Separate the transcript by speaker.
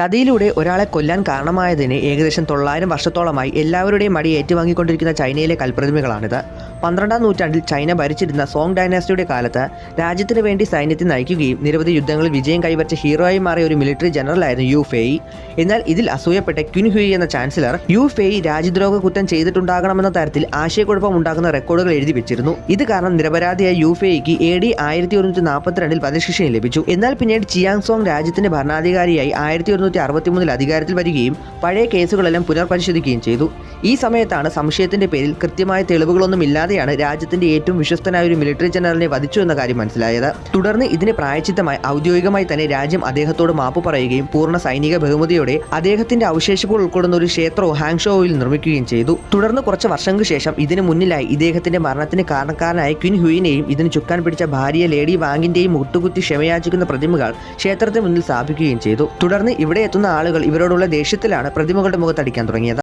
Speaker 1: ചതിയിലൂടെ ഒരാളെ കൊല്ലാൻ കാരണമായതിന് ഏകദേശം തൊള്ളായിരം വർഷത്തോളമായി എല്ലാവരുടെയും മടി ഏറ്റുവാങ്ങിക്കൊണ്ടിരിക്കുന്ന ചൈനയിലെ കൽപ്രതിമകളാണിത്. പന്ത്രണ്ടാം നൂറ്റാണ്ടിൽ ചൈന ഭരിച്ചിരുന്ന സോങ് ഡൈനാസ്റ്റിയുടെ കാലത്ത് രാജ്യത്തിന് വേണ്ടി സൈന്യത്തെ നയിക്കുകയും നിരവധി യുദ്ധങ്ങളിൽ വിജയം കൈവരിച്ച ഹീറോയായി മാറിയ ഒരു മിലിറ്ററി ജനറലായിരുന്നു യു ഫെയ്. എന്നാൽ ഇതിൽ അസൂയപ്പെട്ട ക്യുൻ ഹുയി എന്ന ചാൻസലർ യു ഫെയ് രാജ്യദ്രോഹ കുറ്റം ചെയ്തിട്ടുണ്ടാകണമെന്ന തരത്തിൽ ആശയക്കുഴപ്പം ഉണ്ടാക്കുന്ന റെക്കോർഡുകൾ എഴുതി വെച്ചിരുന്നു. ഇത് കാരണം നിരപരാധിയായ യു ഫെയ്ക്ക് എ ഡി ആയിരത്തി ഒരുന്നൂറ്റി നാൽപ്പത്തിരണ്ടിൽ വധശിക്ഷയും ലഭിച്ചു. എന്നാൽ പിന്നീട് ചിയാങ് സോങ് രാജ്യത്തിന്റെ ഭരണാധികാരിയായി ആയിരത്തി ഒരുന്നൂറ്റി അറുപത്തിമൂന്നിൽ അധികാരത്തിൽ വരികയും പഴയ കേസുകളെല്ലാം പുനർപരിശോധിക്കുകയും ചെയ്തു. ഈ സമയത്താണ് സംശയത്തിന്റെ പേരിൽ കൃത്യമായ തെളിവുകളൊന്നും ഇല്ലാതെയാണ് രാജ്യത്തിന്റെ ഏറ്റവും വിശ്വസ്തനായ ഒരു മിലിറ്ററി ജനറലിനെ വധിച്ചു എന്ന കാര്യം മനസ്സിലായത്. തുടർന്ന് ഇതിന് പ്രായച്ചിത്തമായി ഔദ്യോഗികമായി തന്നെ രാജ്യം അദ്ദേഹത്തോട് മാപ്പ് പറയുകയും പൂർണ സൈനിക ബഹുമതിയോടെ അദ്ദേഹത്തിന്റെ അവശേഷിപ്പുകൾ ഉൾക്കൊള്ളുന്ന ഒരു ക്ഷേത്രവും ഹാങ്ഷോയിൽ നിർമ്മിക്കുകയും ചെയ്തു. തുടർന്ന് കുറച്ച് വർഷങ്ങൾക്ക് ശേഷം ഇതിനു മുന്നിലായി ഇദ്ദേഹത്തിന്റെ മരണത്തിന് കാരണക്കാരനായ ക്വിൻ ഹുയിനെയും ഇതിന് ചുക്കാൻ പിടിച്ച ഭാര്യ ലേഡി വാങ്ങിന്റെയും മുട്ടുകുത്തി ക്ഷമയാചിക്കുന്ന പ്രതിമകൾ ക്ഷേത്രത്തിന് മുന്നിൽ സ്ഥാപിക്കുകയും ചെയ്തു. തുടർന്ന് ഇവിടെ എത്തുന്ന ആളുകൾ ഇവരോടുള്ള ദേഷ്യത്തിലാണ് പ്രതിമകളുടെ മുഖത്തടിക്കാൻ തുടങ്ങിയത്.